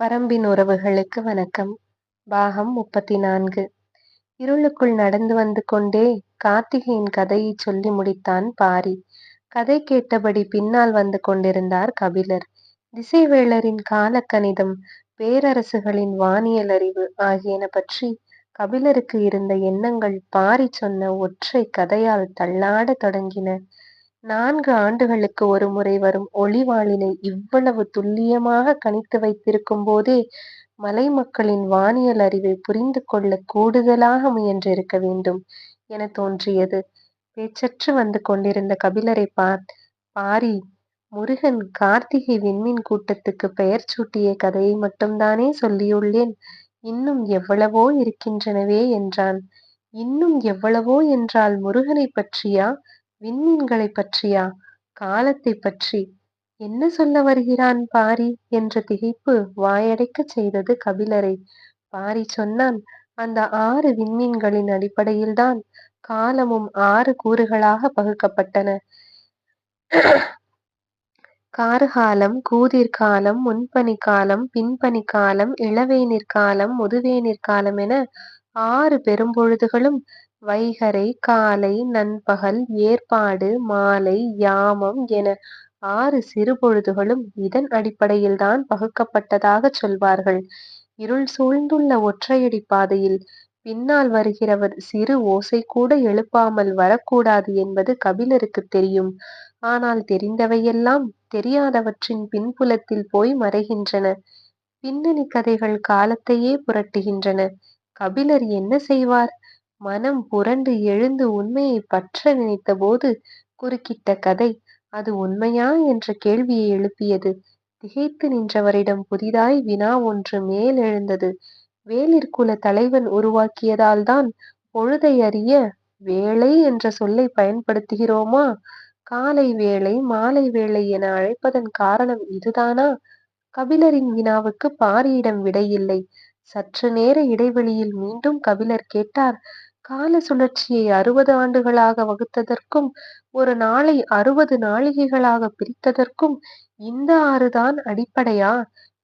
பரம்பின் உறவுகளுக்கு வணக்கம். பாகம் முப்பத்தி நான்கு. இருளுக்குள் நடந்து வந்து கொண்டே கார்த்திகையின் கதையை சொல்லி முடித்தான் பாரி. கதை கேட்டபடி பின்னால் வந்து கொண்டிருந்தார் கபிலர். திசைவேளரின் காலக்கணிதம், பேரரசுகளின் வானியல் அறிவு ஆகியன பற்றி கபிலருக்கு இருந்த எண்ணங்கள் பாரி சொன்ன ஒற்றை கதையால் தள்ளாடத் தொடங்கின. நான்கு ஆண்டுகளுக்கு ஒருமுறை வரும் ஒளிவாளினை இவ்வளவு துல்லியமாக கணித்து வைத்திருக்கும் போதே மலை மக்களின் வானியல் அறிவை புரிந்து கொள்ள கூடுதலாக முயன்றிருக்க வேண்டும் என தோன்றியது. பேச்சற்று வந்து கொண்டிருந்த கபிலரை பார் பாரி முருகன் கார்த்திகை விண்மீன் கூட்டத்துக்கு பெயர் சூட்டிய கதையை மட்டும்தானே சொல்லியுள்ளேன். இன்னும் எவ்வளவோ இருக்கின்றனவே என்றான். இன்னும் எவ்வளவோ என்றால் முருகனை பற்றியா? விண்மீன்களைப் பற்றியா? காலத்தை பற்றி? என்ன சொல்ல வருகிறான் பாரி என்ற திகைப்பு வாயடைக்கச் செய்தது கபிலரை. பாரி சொன்னான் அந்த ஆறு விண்மீன்களின் அடிப்படையில்தான் காலமும் ஆறு கூறுகளாக பகுக்கப்பட்டன. கார்காலம், கூதிர்காலம், முன்பனிக்காலம் காலம், பின்பனிக் காலம், இளவேனிற் காலம், காலம் என ஆறு பெரும்பொழுதுகளும் வைகறை, காலை, நண்பகல், ஏற்பாடு மாலை, யாமம் என ஆறு சிறுபொழுதுகளும் இதன் அடிப்படையில்தான் பகுக்கப்பட்டதாகச் சொல்வார்கள். இருள் சூழ்ந்துள்ள ஒற்றையடிப் பாதையில் பின்னால் வருகிறவர் சிறு ஓசைகூட எழுப்பாமல் வரக்கூடாது என்பது கபிலருக்குத் தெரியும். ஆனால் தெரிந்தவையெல்லாம் தெரியாதவற்றின் பின்புலத்தில் போய் மறைகின்றன. பின்னணிக் கதைகள் காலத்தையே புரட்டுகின்றன. கபிலர் என்ன செய்வார்? மனம் புரண்டு எழுந்து உண்மையை பற்ற நினைத்தபோது குறுக்கிட்ட கதை, அது உண்மையா என்ற கேள்வியை எழுப்பியது. திகைத்து நின்றவரிடம் புதிதாய் வினா ஒன்று மேலெழுந்தது. வேலிற்குல தலைவன் உருவாக்கியதால்தான் பொழுதை அறிய வேலை என்ற சொல்லை பயன்படுத்துகிறோமா? காலை வேலை மாலை வேலை என அழைப்பதன் காரணம் இதுதானா? கபிலரின் வினாவுக்கு பாரியிடம் விடையில்லை. சற்று நேர இடைவெளியில் மீண்டும் கபிலர் கேட்டார் கால சுழற்சியை அறுபது ஆண்டுகளாக வகுத்ததற்கும் ஒரு நாளை அறுபது நாளிகைகளாக பிரித்ததற்கும் இந்த ஆறுதான் அடிப்படையா?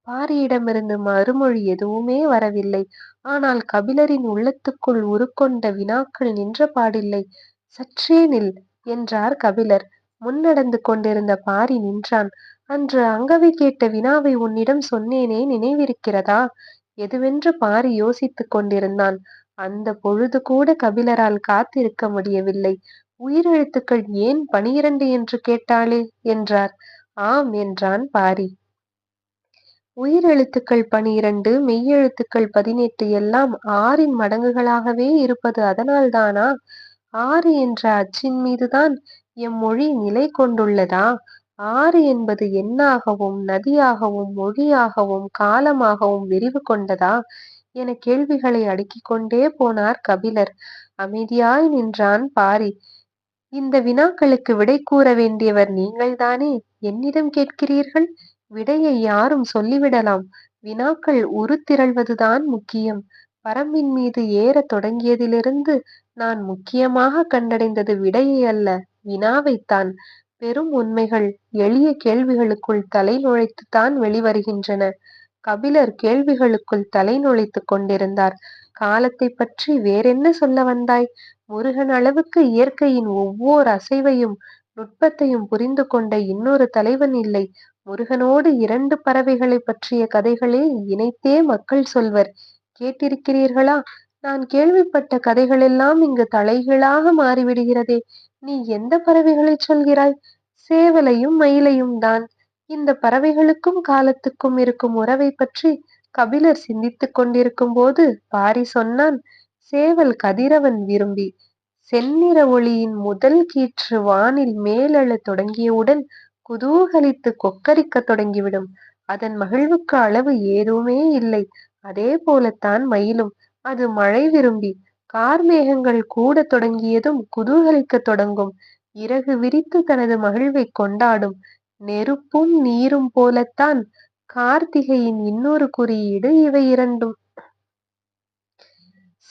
பாரியிடமிருந்து மறுமொழி எதுவுமே வரவில்லை. ஆனால் கபிலரின் உள்ளத்துக்குள் உருக்கொண்ட வினாக்கள் நின்ற பாடில்லை சற்றே நில் என்றார் கபிலர். முன்னடந்து கொண்டிருந்த பாரி நின்றான். அன்று அங்கவை கேட்ட வினாவை உன்னிடம் சொன்னேனே நினைவிருக்கிறதா? எதுவென்று பாரி யோசித்துக் கொண்டிருந்தான். அந்த பொழுது கூட கபிலரால் காத்திருக்க முடியவில்லை. உயிரெழுத்துக்கள் ஏன் பனிரண்டு என்று கேட்டாளே என்றார். ஆம் என்றான் பாரி. உயிரெழுத்துக்கள் பனிரண்டு, மெய்யெழுத்துக்கள் பதினெட்டு எல்லாம் ஆறின் மடங்குகளாகவே இருப்பது அதனால்தானா? ஆறு என்ற அச்சின்மீதுதான் எம் மொழி நிலை கொண்டுள்ளதா? ஆறு என்பது எண்ணாகவும் நதியாகவும் மொழியாகவும் காலமாகவும் விரிவு கொண்டதா? என கேள்விகளை அடுக்கிக் கொண்டே போனார் கபிலர். அமைதியாய் நின்றான் பாரி. இந்த வினாக்களுக்கு விடை கூற வேண்டியவர் நீங்கள்தானே என்னிடம் கேட்கிறீர்கள்? விடையை யாரும் சொல்லிவிடலாம். வினாக்கள் உருத்திரள்வதுதான் முக்கியம். பரம்பின் மீது ஏற தொடங்கியதிலிருந்து நான் முக்கியமாக கண்டடைந்தது விடையை அல்ல வினாவைத்தான். பெரும் உண்மைகள் எளிய கேள்விகளுக்குள் தலை நுழைத்துத்தான் வெளிவருகின்றன. கபிலர் கேள்விகளுக்குள் தலை நுழைத்துக் கொண்டிருந்தார். காலத்தை பற்றி வேறென்ன சொல்ல வந்தாய்? முருகன் அளவுக்கு இயற்கையின் ஒவ்வொரு அசைவையும் நுட்பத்தையும் புரிந்து கொண்ட இன்னொரு தலைவன் இல்லை. முருகனோடு இரண்டு பறவைகளைப் பற்றிய கதைகளே இணைத்தே மக்கள் சொல்வர். கேட்டிருக்கிறீர்களா? நான் கேள்விப்பட்ட கதைகளெல்லாம் இங்கு தலைகளாக மாறிவிடுகிறதே. நீ எந்த பறவைகளை சொல்கிறாய்? சேவலையும் மயிலையும் தான் இந்த பறவைகளுக்கும் காலத்துக்கும் இருக்கும் உறவை பற்றி கபிலர் சிந்தித்துக் கொண்டிருக்கும் போது பாரி சொன்னான் சேவல் கதிரவன் விரும்பி. செந்நிற ஒளியின் முதல் கீற்று வானில் மேலெழத் தொடங்கியவுடன் குதூகலித்து கொக்கரிக்க தொடங்கிவிடும். அதன் மகிழ்வுக்கு அளவு ஏதுமே இல்லை. அதே போலத்தான் மயிலும். அது மழை விரும்பி. கார்மேகங்கள் கூட தொடங்கியதும் குதூகலிக்கத் தொடங்கும். இறகு விரித்து தனது மகிழ்வை கொண்டாடும். நெருப்பும் நீரும் போலத்தான் கார்த்திகையின் இன்னொரு குறியீடு இவை இரண்டும்.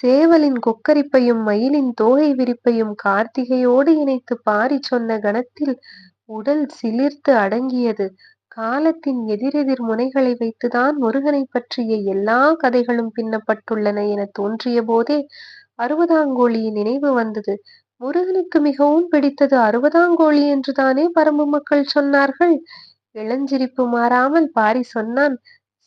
சேவலின் கொக்கரிப்பையும் மயிலின் தோகை விரிப்பையும் கார்த்திகையோடு இணைத்து பாரி சொன்ன கணத்தில் உடல் சிலிர்த்து அடங்கியது. காலத்தின் எதிரெதிர் முனைகளை வைத்துதான் முருகனை பற்றிய எல்லா கதைகளும் பின்னப்பட்டுள்ளன என தோன்றிய போதே அறுபதாங்கோழியின் நினைவு வந்தது. முருகனுக்கு மிகவும் பிடித்தது அறுபதாங்கோழி என்றுதானே பரம்பு மக்கள் சொன்னார்கள். இளஞ்சிரிப்பு மாறாமல் பாரி சொன்னான்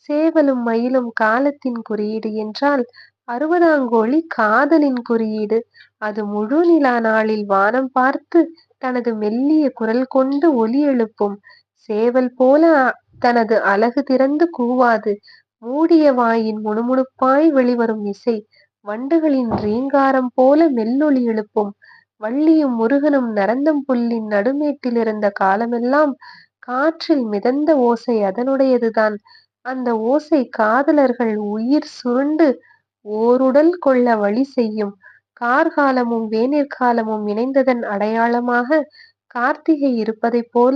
சேவலும் மயிலும் காலத்தின் குறியீடு என்றால் அறுபதாங்கோழி காதலின் குறியீடு. அது முழு நிலா நாளில் வானம் பார்த்து தனது மெல்லிய குரல் கொண்டு ஒலி எழுப்பும். சேவல் போல தனது அலகு திறந்து கூவாது. மூடிய வாயின் முணுமுணுப்பாய் வெளிவரும் இசை வண்டுகளின் ரீங்காரம் போல மெல்லொலி எழுப்பும். வள்ளியும் முருகனும் நரந்தம் புல்லின் நடுமேட்டில் நடுமேட்டிலிருந்த காலமெல்லாம் காற்றில் மிதந்த ஓசை அதனுடையதுதான். அந்த ஓசை காதலர்கள் உயிர் சுருண்டு ஓருடல் கொள்ள வழி செய்யும். கார்காலமும் வேனிற்காலமும் இணைந்ததன் அடையாளமாக கார்த்திகை இருப்பதைப் போல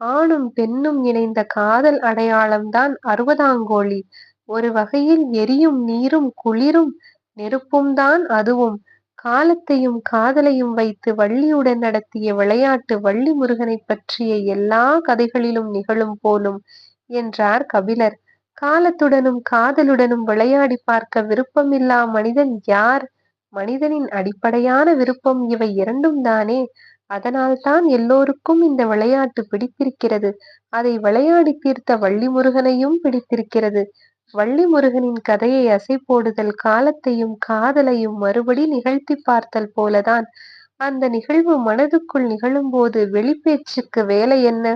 ஆணும் பெண்ணும் இணைந்த காதல் அடையாளம்தான் அறுபதாங்கோழி. ஒரு வகையில் எரியும் நீரும் குளிரும் நெருப்பும் தான் அதுவும். காலத்தையும் காதலையும் வைத்து வள்ளியுடன் நடத்திய விளையாட்டு வள்ளி முருகனை பற்றிய எல்லா கதைகளிலும் நிகழும் போலும் என்றார் கபிலர். காலத்துடனும் காதலுடனும் விளையாடி பார்க்க விருப்பமில்லா மனிதன் யார்? மனிதனின் அடிப்படையான விருப்பம் இவை இரண்டும்தானே. அதனால்தான் எல்லோருக்கும் இந்த விளையாட்டு பிடித்திருக்கிறது. அதை விளையாடி தீர்த்த வள்ளி முருகனையும் பிடித்திருக்கிறது. வள்ளி முருகனின் கதையை அசை போடுதல் காலத்தையும் காதலையும் மறுபடி நிகழ்த்தி பார்த்தல் போலதான். அந்த நிகழ்வு மனதுக்குள் நிகழும்போது வெளிப்பேச்சுக்கு வேலை என்ன?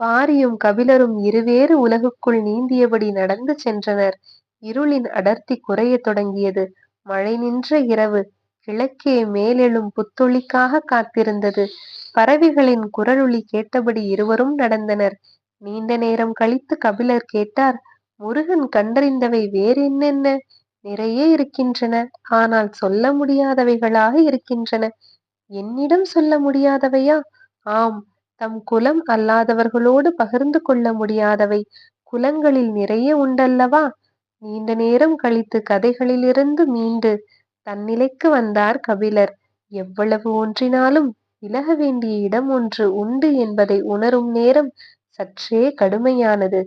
பாரியும் கபிலரும் இருவேறு உலகுக்குள் நீந்தியபடி நடந்து சென்றனர். இருளின் அடர்த்தி குறைய தொடங்கியது. மழை நின்ற இரவு. கிழக்கே மேலெழும் புத்தொளிக்காக காத்திருந்தது. பறவைகளின் குரலொளி கேட்டபடி இருவரும் நடந்தனர். நீண்ட நேரம் கழித்து கபிலர் கேட்டார் முருகன் கண்டறிந்தவை வேறு என்னென்ன நிறைய இருக்கின்றன. ஆனால் சொல்ல முடியாதவைகளாக இருக்கின்றன. என்னிடம் சொல்ல முடியாதவையா? ஆம். தம் குலம் அல்லாதவர்களோடு பகிர்ந்து கொள்ள முடியாதவை. குலங்களில் நிறைய உண்டல்லவா? நீண்ட நேரம் கழித்து கதைகளிலிருந்து மீண்டு தன்னிலைக்கு வந்தார் கபிலர். எவ்வளவு ஒன்றினாலும் விலக வேண்டிய இடம் ஒன்று உண்டு என்பதை உணரும் நேரம் சற்றே கடுமையானது.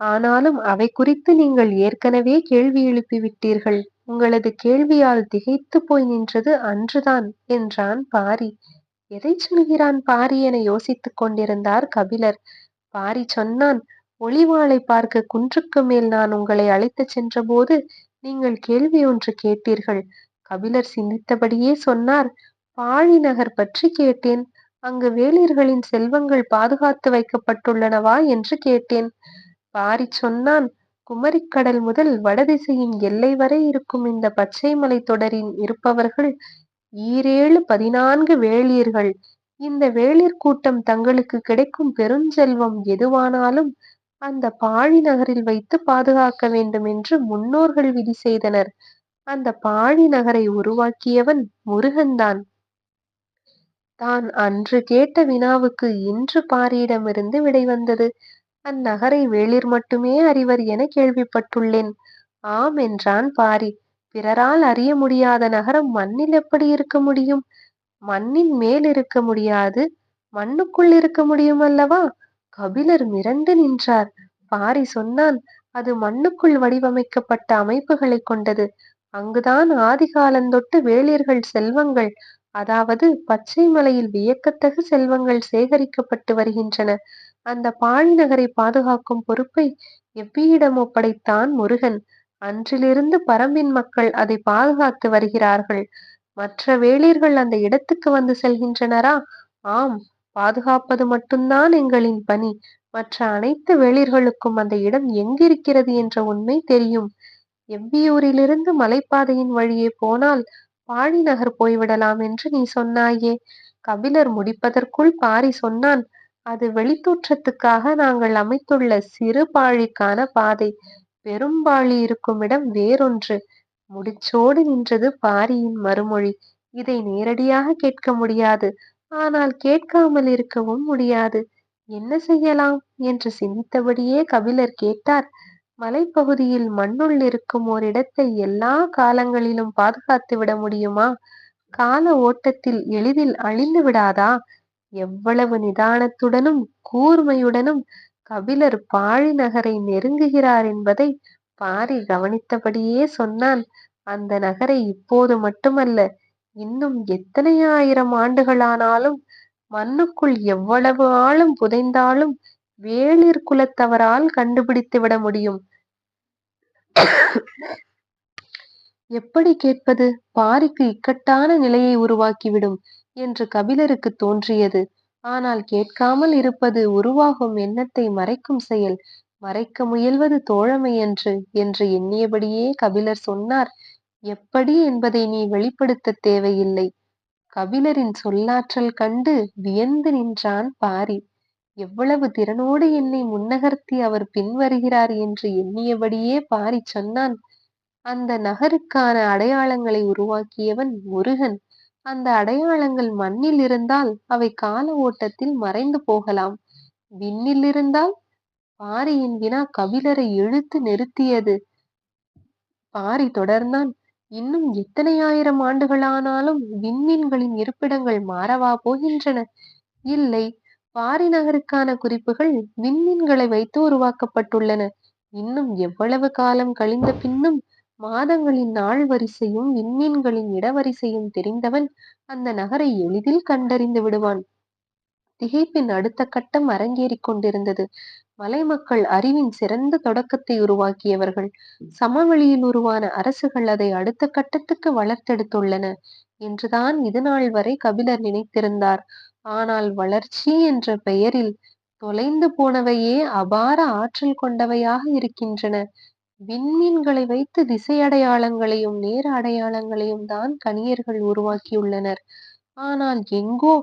ஆனாலும் அவை குறித்து நீங்கள் ஏற்கனவே கேள்வி எழுப்பிவிட்டீர்கள். உங்களது கேள்வியால் திகைத்துப் போய் நின்றது அன்றுதான் என்றான் பாரி. எதை சொல்கிறான் பாரி என யோசித்துக் கொண்டிருந்தார் கபிலர். பாரி சொன்னான் ஒளிவாளைப் பார்க்க குன்றுக்கு மேல் நான் உங்களை அழைத்துச் சென்றபோது நீங்கள் கேள்வி ஒன்று கேட்டீர்கள். கபிலர் சிந்தித்தபடியே சொன்னார் பாழி நகர் பற்றி கேட்டேன். அங்கு வேளிர்களின் செல்வங்கள் பாதுகாத்து வைக்கப்பட்டுள்ளனவா என்று கேட்டேன். பாரி சொன்னான் குமரிக்கடல் முதல் வடதிசையின் எல்லை வரை இருக்கும் இந்த பச்சை மலை தொடரில் இருப்பவர்கள் ஈரேழு பதினான்கு வேளியர்கள் இந்த வேளிர் கூட்டம் தங்களுக்கு கிடைக்கும் பெருஞ்செல்வம் எதுவானாலும் அந்த பாழி நகரில் வைத்து பாதுகாக்க வேண்டும் என்று முன்னோர்கள் விதி செய்தனர். அந்த பாழி நகரை உருவாக்கியவன் முருகன்தான். தான் அன்று கேட்ட வினாவுக்கு இன்று பாரியிடமிருந்து விடை வந்தது. அந்நகரை வேளிர் மட்டுமே அறிவர் என கேள்விப்பட்டுள்ளேன். ஆம் என்றான் பாரி. பிறரால் அறிய முடியாத நகரம் மண்ணில் எப்படி இருக்க முடியும்? மண்ணின் மேல் இருக்க முடியாது. மண்ணுக்குள் இருக்க முடியும் அல்லவா? கபிலர் மிரண்டு நின்றார். பாரி சொன்னான் அது மண்ணுக்குள் வடிவமைக்கப்பட்ட அமைப்புகளைக் கொண்டது. அங்குதான் ஆதிகாலந்தொட்டு வேளிர்கள் செல்வங்கள் அதாவது பச்சை மலையில் வியக்கத்தகு செல்வங்கள் சேகரிக்கப்பட்டு வருகின்றன. அந்த பாழி நகரை பாதுகாக்கும் பொறுப்பை எவ்வியிடம் ஒப்படைத்தான் முருகன். அன்றிலிருந்து பரம்பின் மக்கள் அதை பாதுகாத்து வருகிறார்கள். மற்ற வேளிர்கள் அந்த இடத்துக்கு வந்து செல்கின்றனரா? ஆம். பாதுகாப்பது மட்டும்தான் எங்களின் பணி. மற்ற அனைத்து வேளிர்களுக்கும் அந்த இடம் எங்கிருக்கிறது என்ற உண்மை தெரியும். எவ்வியூரிலிருந்து மலைப்பாதையின் வழியே போனால் பாழி நகர் போய்விடலாம் என்று நீ சொன்னாயே. கபிலர் முடிப்பதற்குள் பாரி சொன்னான் அது வெளித்தோற்றத்துக்காக நாங்கள் அமைத்துள்ள சிறு பாழிக்கான பாதை. பெரும்பாழி இருக்கும் இடம் வேறொன்று. முடிச்சோடு நின்றது பாரியின் மறுமொழி. இதை நேரடியாக கேட்க முடியாது. ஆனால் கேட்காமல் இருக்கவும் முடியாது. என்ன செய்யலாம்? என்று சிந்தித்தபடியே கபிலர் கேட்டார் மலைப்பகுதியில் மண்ணுள் இருக்கும் ஓரிடத்தை எல்லா காலங்களிலும் பாதுகாத்து விட முடியுமா? கால ஓட்டத்தில் எளிதில் அழிந்து விடாதா? எவ்வளவு நிதானத்துடனும் கூர்மையுடனும் கபிலர் பாழி நகரை நெருங்குகிறார் என்பதை பாரி கவனித்தபடியே சொன்னான் அந்த நகரை இப்போது மட்டுமல்ல இன்னும் எத்தனை ஆயிரம் ஆண்டுகளானாலும் மண்ணுக்குள் எவ்வளவு ஆழம் புதைந்தாலும் வேளிர் குலத்தவரால் கண்டுபிடித்து விட முடியும். எப்படி கேட்பது? பாரிக்கு இக்கட்டான நிலையை உருவாக்கிவிடும் என்று கபிலருக்கு தோன்றியது. ஆனால் கேட்காமல் இருப்பது உருவாகும் எண்ணத்தை மறைக்கும் செயல். மறைக்க முயல்வது தோழமையன்று என்று எண்ணியபடியே கபிலர் சொன்னார். எப்படி என்பதை நீ வெளிப்படுத்த தேவையில்லை. கபிலரின் சொல்லாற்றல் கண்டு வியந்து நின்றான் பாரி. எவ்வளவு திறனோடு என்னை முன்னகர்த்தி அவர் பின்வருகிறார் என்று எண்ணியபடியே பாரி சொன்னான். அந்த நகருக்கான அடையாளங்களை உருவாக்கியவன் முருகன். அந்த அடையாளங்கள் மண்ணில் இருந்தால் அவை கால ஓட்டத்தில் மறைந்து போகலாம். விண்ணில் இருந்தால் பாரியின் வினா கபிலரை இழுத்து நிறுத்தியது. பாரி தொடர்ந்தான். இன்னும் எத்தனை ஆயிரம் ஆண்டுகளானாலும் விண்மீன்களின் இருப்பிடங்கள் மாறவா போகின்றன. இல்லை பாரி நகருக்கான குறிப்புகள் விண்மீன்களை வைத்து உருவாக்கப்பட்டுள்ளன. இன்னும் எவ்வளவு காலம் கழிந்த பின்னும் மாதங்களின் நாள் வரிசையும் விண்மீன்களின் இடவரிசையும் தெரிந்தவன் அந்த நகரை எளிதில் கண்டறிந்து விடுவான். திகைப்பின் அடுத்த கட்டம் அரங்கேறிக் கொண்டிருந்தது. மலை மக்கள் அறிவின் சிறந்த தொடக்கத்தை உருவாக்கியவர்கள். சமவெளியில் உருவான அரசுகள் அதை அடுத்த கட்டத்துக்கு வளர்த்தெடுத்துள்ளன. என்றுதான் இதுநாள் வரை கபிலர் நினைத்திருந்தார். ஆனால் வளர்ச்சி என்ற பெயரில் தொலைந்து போனவையே அபார ஆற்றல் கொண்டவையாக இருக்கின்றன. விண்மீன்களை வைத்து திசை அடையாளங்களையும் நேர அடையாளங்களையும் தான் கணியர்கள் உருவாக்கியுள்ளனர். ஆனால் எங்கோ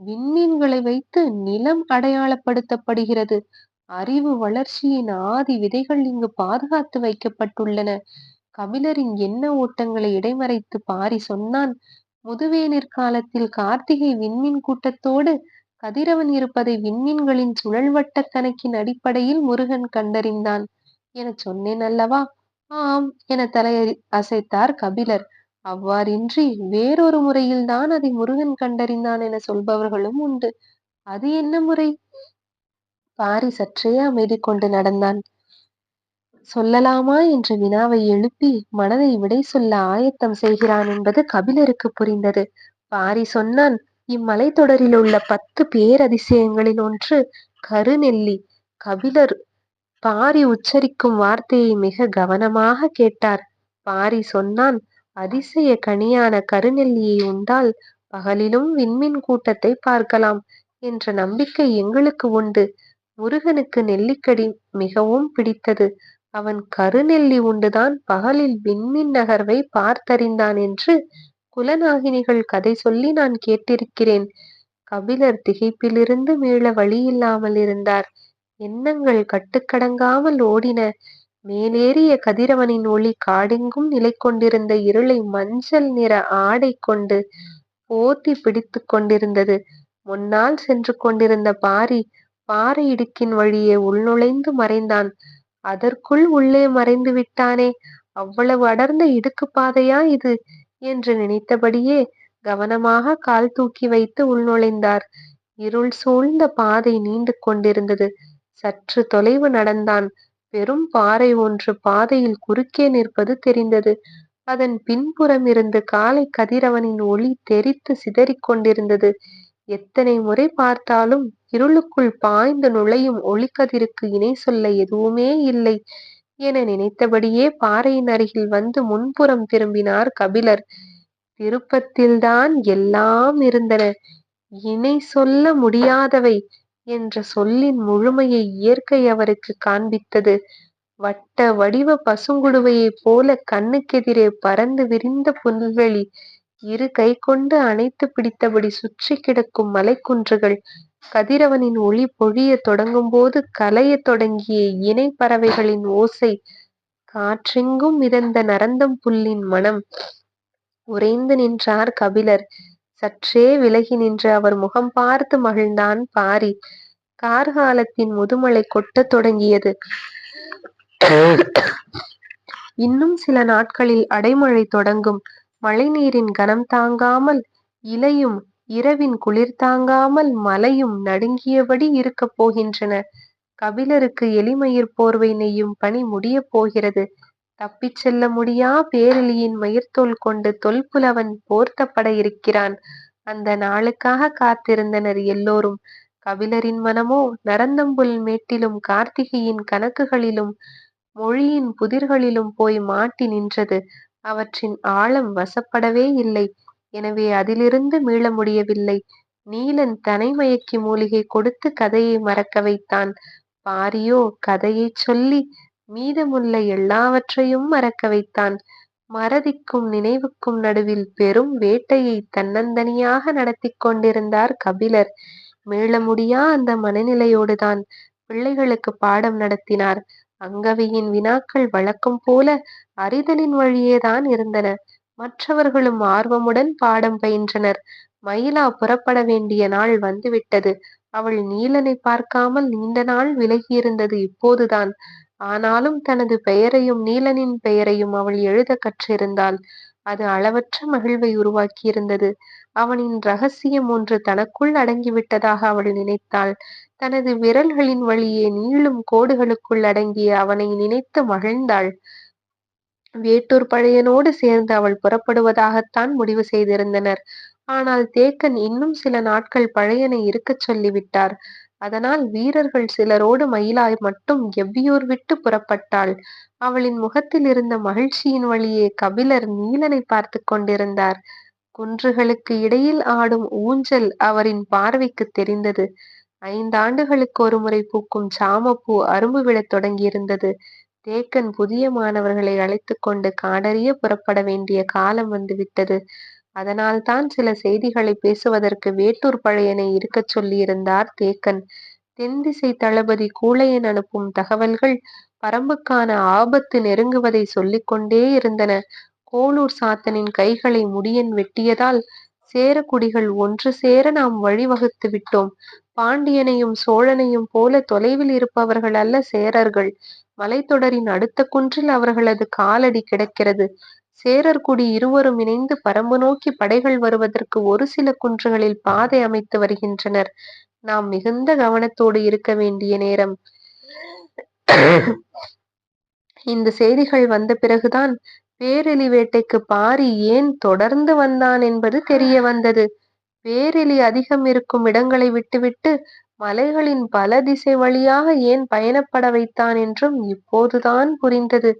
விண்மீன்களை வைத்து நிலம் அடையாளப்படுத்தப்படுகிறது. அறிவு வளர்ச்சியின் ஆதி விதைகள் இங்கு பாதுகாத்து வைக்கப்பட்டுள்ளன. கபிலரின் எண்ண ஓட்டங்களை இடைமறைத்து பாரி சொன்னான் முதுவேனிற் காலத்தில் கார்த்திகை விண்மீன் கூட்டத்தோடு கதிரவன் இருப்பதை விண்மீன்களின் சுழல்வட்ட கணக்கின் அடிப்படையில் முருகன் கண்டறிந்தான். எனச் சொன்னேன் அல்லவா? ஆம் என தலை அசைத்தார் கபிலர். அவ்வாறின்றி வேறொரு முறையில் தான் அதை முருகன் கண்டறிந்தான் என சொல்பவர்களும் உண்டு. அது என்ன முறை? பாரி சற்றே அமைதி கொண்டு நடந்தான். சொல்லலாமா என்ற வினாவை எழுப்பி மனதை விடை சொல்ல ஆயத்தம் செய்கிறான் என்பது கபிலருக்கு புரிந்தது. பாரி சொன்னான் இம்மலைத்தொடரில் உள்ள பத்து பேரதிசயங்களில் ஒன்று கருநெல்லி கபிலர் பாரி உச்சரிக்கும் வார்த்தையை மிக கவனமாக கேட்டார். பாரி சொன்னான் அதிசய கனியான கருநெல்லியை உண்டால் பகலிலும் விண்மீன் கூட்டத்தை பார்க்கலாம் என்ற நம்பிக்கை எங்களுக்கு உண்டு. முருகனுக்கு நெல்லிக்கடி மிகவும் பிடித்தது. அவன் கருநெல்லி உண்டுதான் பகலில் விண்மின் நகர்வை பார்த்தறிந்தான் என்று குலநாகினிகள் கதை சொல்லி நான் கேட்டிருக்கிறேன். கபிலர் திகைப்பிலிருந்து மீள வழியில்லாமல் இருந்தார். எண்ணங்கள் கட்டுக்கடங்காமல் ஓடின. மேலேறிய கதிரவனின் ஒளி காடெங்கும் நிலை கொண்டிருந்த இருளை மஞ்சள் நிற ஆடை கொண்டு போத்தி பிடித்து கொண்டிருந்தது. முன்னால் சென்று கொண்டிருந்த பாரி பாறை இடுக்கின் வழியே உள்நுழைந்து மறைந்தான். அதற்குள் உள்ளே மறைந்து விட்டானே. அவ்வளவு அடர்ந்த இடுக்கு பாதையா இது? என்று நினைத்தபடியே கவனமாக கால் தூக்கி வைத்து உள்நுழைந்தார். இருள் சூழ்ந்த பாதை நீண்டு கொண்டிருந்தது. சற்று தொலைவு நடந்தான். பெரும் பாறை ஒன்று பாதையில் குறுக்கே நிற்பது தெரிந்தது. அதன் பின்புறம் இருந்து காலை கதிரவனின் ஒளி தெரித்து சிதறிக் கொண்டிருந்தது. எத்தனை முறை பார்த்தாலும் இருளுக்குள் பாய்ந்து நுழையும் ஒளிக்கதிருக்கு இணை சொல்ல எதுவுமே இல்லை என நினைத்தபடியே பாறையின் அருகில் வந்து முன்புறம் திரும்பினார் கபிலர். திருப்பத்தில்தான் எல்லாம் இருந்தன. இணை சொல்ல முடியாதவை என்ற சொல்லின் முழுமையை இயற்கை அவருக்கு காண்பித்தது. வட்ட வடிவ பசுங்குடுவையைப் போல கண்ணுக்கெதிரே பறந்து விரிந்த புல்வெளி இரு கை கொண்டு அணைத்து பிடித்தபடி சுற்றி கிடக்கும் மலைக்குன்றுகள் கதிரவனின் ஒளி பொழிய தொடங்கும் போது கலையத் தொடங்கிய இணை பறவைகளின் ஓசை காற்றெங்கும் மிதந்த நரந்தம் புல்லின் மனம். உறைந்து நின்றார் கபிலர். சற்றே விலகி நின்று அவர் முகம் பார்த்து மகிழ்ந்தான் பாரி. கார்காலத்தின் முதுமலை கொட்டத் தொடங்கியது. இன்னும் சில நாட்களில் அடைமழை தொடங்கும். மழை நீரின் கனம் தாங்காமல் இலையும் இரவின் குளிர் தாங்காமல் மலையும் நடுங்கியபடி இருக்கப் போகின்றன. கபிலருக்கு எலிமயிர் போர்வை நெய்யும் பணி முடியப் போகிறது. தப்பிச் செல்ல முடியா பேரெலியின் மயிர்த்தோல் கொண்டு தொல்புலவன் போர்த்தப்பட இருக்கிறான். அந்த நாளுக்காக காத்திருந்தனர் எல்லோரும். கபிலரின் மனமோ நரந்தம்புல் மேட்டிலும் கார்த்திகையின் கணக்குகளிலும் மொழியின் புதிர்களிலும் போய் மாட்டி நின்றது. அவற்றின் ஆழம் வசப்படவே இல்லை. எனவே அதிலிருந்து மீள முடியவில்லை. நீலன் தனைமயக்கி மூலிகை கொடுத்து கதையை மறக்க வைத்தான். பாரியோ கதையை சொல்லி மீதமுள்ள எல்லாவற்றையும் மறக்க வைத்தான். மறதிக்கும் நினைவுக்கும் நடுவில் பெரும் வேட்டையை தன்னந்தனியாக நடத்திக் கொண்டிருந்தார் கபிலர். மீள முடியா அந்த மனநிலையோடுதான் பிள்ளைகளுக்கு பாடம் நடத்தினார். அங்கவையின் வினாக்கள் வழக்கம் போல அறிதலின் வழியேதான் இருந்தன. மற்றவர்களும் ஆர்வமுடன் பாடம் பயின்றனர். மயிலா புறப்பட வேண்டிய நாள் வந்துவிட்டது. அவள் நீலனைப் பார்க்காமல் நீண்ட நாள் விலகியிருந்தது இப்போதுதான். ஆனாலும் தனது பெயரையும் நீலனின் பெயரையும் அவள் எழுதக் கற்றிருந்தாள். அது அளவற்ற மகிழ்வை உருவாக்கியிருந்தது. அவனின் ரகசியம் ஒன்று தனக்குள் அடங்கிவிட்டதாக அவள் நினைத்தாள். தனது விரல்களின் வழியே நீளும் கோடுகளுக்குள் அடங்கிய அவனை நினைத்து மகிழ்ந்தாள். வேட்டூர் பழையனோடு சேர்ந்து அவள் புறப்படுவதாகத்தான் முடிவு செய்திருந்தனர். ஆனால் தேக்கன் இன்னும் சில நாட்கள் பழையனை இருக்கச் சொல்லிவிட்டார். அதனால் வீரர்கள் சிலரோடு மயிலாய் மட்டும் எவ்வியூர் விட்டு புறப்பட்டாள். அவளின் முகத்தில் இருந்த மகிழ்ச்சியின் வழியே கபிலர் நீலனை பார்த்துக் கொண்டிருந்தார். குன்றுகளுக்கு இடையில் ஆடும் ஊஞ்சல் அவரின் பார்வைக்கு தெரிந்தது. ஐந்தாண்டுகளுக்கு ஒருமுறை பூக்கும் சாமப்பூ அரும்பு விழத் தொடங்கியிருந்தது. தேக்கன் புதிய மாணவர்களை அழைத்துக் கொண்டு காடறிய புறப்பட வேண்டிய காலம் வந்துவிட்டது. அதனால்தான் சில செய்திகளை பேசுவதற்கு வேட்டூர் பழையனை இருக்கச் சொல்லியிருந்தார் தேக்கன். தென்திசை தளபதி கூழையன் அனுப்பும் தகவல்கள் பரம்புக்கான ஆபத்து நெருங்குவதை சொல்லிக்கொண்டே இருந்தன. கோளூர் சாத்தனின் கைகளை முடியன் வெட்டியதால் சேரக்குடிகள் ஒன்று சேர நாம் வழிவகுத்து விட்டோம். பாண்டியனையும் சோழனையும் போல தொலைவில் இருப்பவர்கள் அல்ல சேரர்கள். மலைத்தொடரின் அடுத்த குன்றில் அவர்களது காலடி கிடக்கிறது. சேரர் குடி இருவரும் இணைந்து பரம்பு நோக்கி படைகள் வருவதற்கு ஒரு சில குன்றுகளில் பாதை அமைத்து வருகின்றனர். நாம் மிகுந்த கவனத்தோடு இருக்க வேண்டிய நேரம். இந்த செய்திகள் வந்த பிறகுதான் பேரெலி வேட்டைக்கு பாரி ஏன் தொடர்ந்து வந்தான் என்பது தெரிய வந்தது. பேரெலி அதிகம் இருக்கும் இடங்களை விட்டுவிட்டு மலைகளின் பல திசை வழியாக ஏன் பயணப்பட வைத்தான் என்றும் இப்போதுதான் புரிந்தது.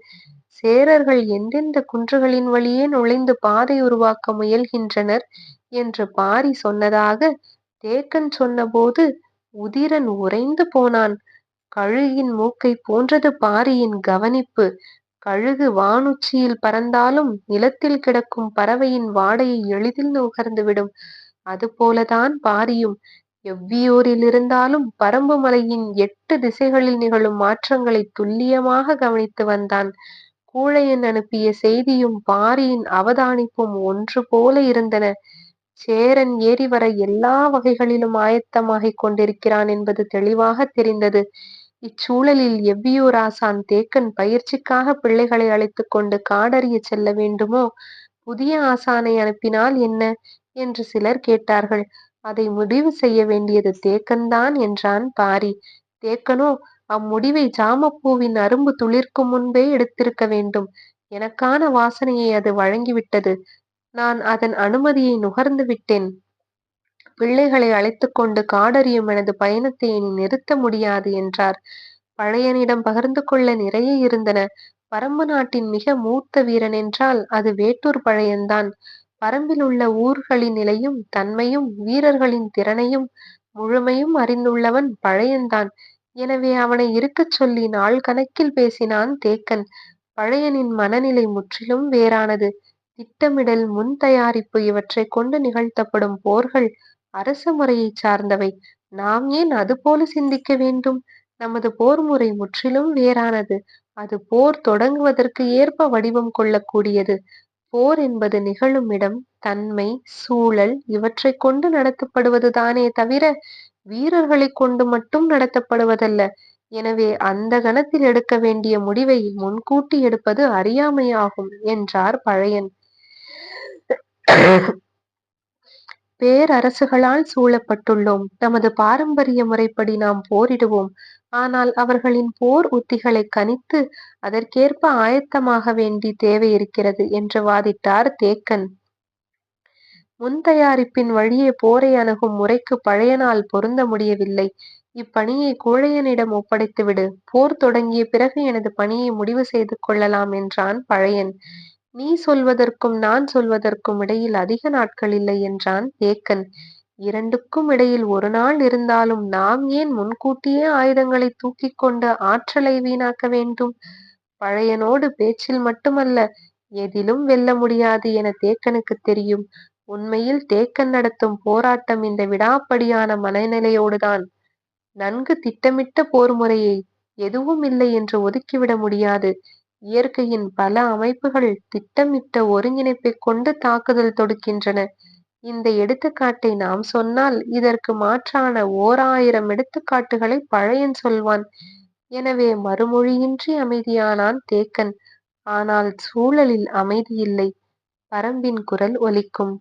சேரர்கள் எந்தெந்த குன்றுகளின் வழியே நுழைந்து பாதை உருவாக்க முயல்கின்றனர் என்று பாரி சொன்னதாக தேக்கன் சொன்னபோது உதிரன் உறைந்து போனான். கழுகின் மூக்கை போன்றது பாரியின் கவனிப்பு. கழுகு வானுச்சியில் பறந்தாலும் நிலத்தில் கிடக்கும் பறவையின் வாடையை எளிதில் நுகர்ந்துவிடும். அதுபோலதான் பாரியும். எவ்வியூரில் இருந்தாலும் பரம்பு மலையின் எட்டு திசைகளில் நிகழும் மாற்றங்களை துல்லியமாக கவனித்து வந்தான். கூழையன் அனுப்பிய செய்தியும் பாரியின் அவதானிப்பும் ஒன்று போல இருந்தன. சேரன் ஏறி வர எல்லா வகைகளிலும் ஆயத்தமாகிக் கொண்டிருக்கிறான் என்பது தெளிவாக தெரிந்தது. இச்சூழலில் எவ்வியூர் ஆசான் தேக்கன் பயிற்சிக்காக பிள்ளைகளை அழைத்துக் கொண்டு காடறியச் செல்ல வேண்டுமோ புதிய ஆசானை அனுப்பினால் என்ன? என்று சிலர் கேட்டார்கள். அதை முடிவு செய்ய வேண்டியது தேக்கன்தான் என்றான் பாரி. தேக்கனோ அம்முடிவை ஜாமப்பூவின் அரும்பு துளிர்க்கும் முன்பே எடுத்திருக்க வேண்டும். எனக்கான வாசனையை அது வழங்கிவிட்டது. நான் அதன் அனுமதியை நுகர்ந்து விட்டேன். பிள்ளைகளை அழைத்துக் கொண்டு காடறியும் எனது பயணத்தை இனி நிறுத்த முடியாது என்றார். பழையனிடம் பகிர்ந்து கொள்ள நிறைய இருந்தன. பரம்பு நாட்டின் மிக மூத்த வீரன் என்றால் அது வேட்டூர் பழையன்தான். பரம்பில் உள்ள ஊர்களின் நிலையும் தன்மையும் வீரர்களின் திறனையும் முழுமையும் அறிந்துள்ளவன் பழையன்தான். எனவே அவனை இருக்கச் சொல்லி நாள் கணக்கில் பேசினான் தேக்கன். பழையனின் மனநிலை முற்றிலும் வேறானது. திட்டமிடல் முன் தயாரிப்பு இவற்றை கொண்டு நிகழ்த்தப்படும் போர்கள் அரச முறையை சார்ந்தவை. நாம் ஏன் அதுபோல சிந்திக்க வேண்டும்? நமது போர் முறை முற்றிலும் வேறானது. அது போர் தொடங்குவதற்கு ஏற்ப வடிவம் கொள்ளக்கூடியது போர் என்பது நிகழும் இடம், தன்மை, சூழல் இவற்றை கொண்டு நடத்தப்படுவதுதானே தவிர வீரர்களை கொண்டு மட்டும் நடத்தப்படுவதல்ல. எனவே அந்த கணத்தில் எடுக்க வேண்டிய முடிவை முன்கூட்டி எடுப்பது அறியாமையாகும் என்றார் பழையன். பேரரசுகளால் சூழப்பட்டுள்ளோம். நமது பாரம்பரிய முறைப்படி நாம் போரிடுவோம். ஆனால் அவர்களின் போர் உத்திகளை கணித்து அதற்கேற்ப ஆயத்தமாக வேண்டி தேவை இருக்கிறது என்று வாதிட்டார் தேக்கன். முன்தயாரிப்பின் வழியே போரை அணுகும் முறைக்குப் பழையனால் பொருந்த முடியவில்லை. இப்பணியை கூழையனிடம் ஒப்படைத்துவிடு. போர் தொடங்கிய பிறகு எனது பணியை முடிவு செய்து கொள்ளலாம் என்றான் பழையன். நீ சொல்வதற்கும் நான் சொல்வதற்கும் இடையில் அதிக நாட்கள் இல்லை என்றான் தேக்கன். இரண்டுக்கும் இடையில் ஒரு நாள் இருந்தாலும் நாம் ஏன் முன்கூட்டியே ஆயுதங்களை தூக்கிக் கொண்டு ஆற்றலை வீணாக்க வேண்டும்? பழையனோடு பேச்சில் மட்டுமல்ல எதிலும் வெல்ல முடியாது என தேக்கனுக்கு தெரியும். உண்மையில் தேக்கன் நடத்தும் போராட்டம் இந்த விடாப்படியான மனநிலையோடுதான். நன்கு திட்டமிட்ட போர் முறையை எதுவும் இல்லை என்று ஒதுக்கிவிட முடியாது. இயற்கையின் பல அமைப்புகள் திட்டமிட்ட ஒருங்கிணைப்பை கொண்டு தாக்குதல் தொடுக்கின்றன. இந்த எடுத்துக்காட்டை நாம் சொன்னால் இதற்கு மாற்றான ஓர் ஆயிரம் எடுத்துக்காட்டுகளை பழையன் சொல்வான். எனவே மறுமொழியின்றி அமைதியானான் தேக்கன். ஆனால் சூழலில் அமைதியில்லை. பரம்பின் குரல் ஒலிக்கும்.